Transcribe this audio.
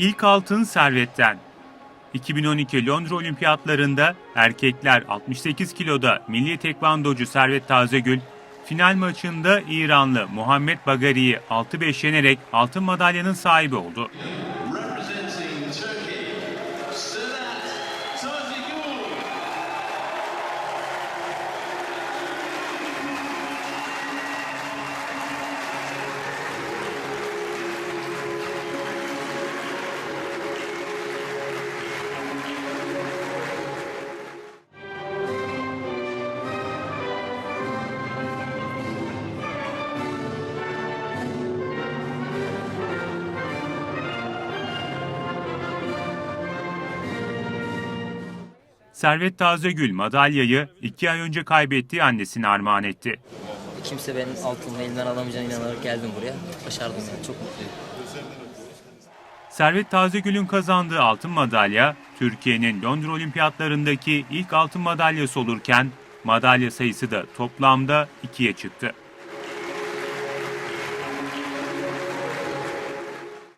İlk altın Servet'ten. 2012 Londra Olimpiyatlarında erkekler 68 kiloda milli tekvandocu Servet Tazegül, final maçında İranlı Muhammed Bagari'yi 6-5 yenerek altın madalyanın sahibi oldu. Servet Tazegül madalyayı 2 ay önce kaybettiği annesine armağan etti. Kimse benim altımı elimden alamayacağına inanarak geldim buraya. Başardım yani çok mutluyum. Servet Tazegül'ün kazandığı altın madalya, Türkiye'nin Londra Olimpiyatlarındaki ilk altın madalyası olurken madalya sayısı da toplamda ikiye çıktı.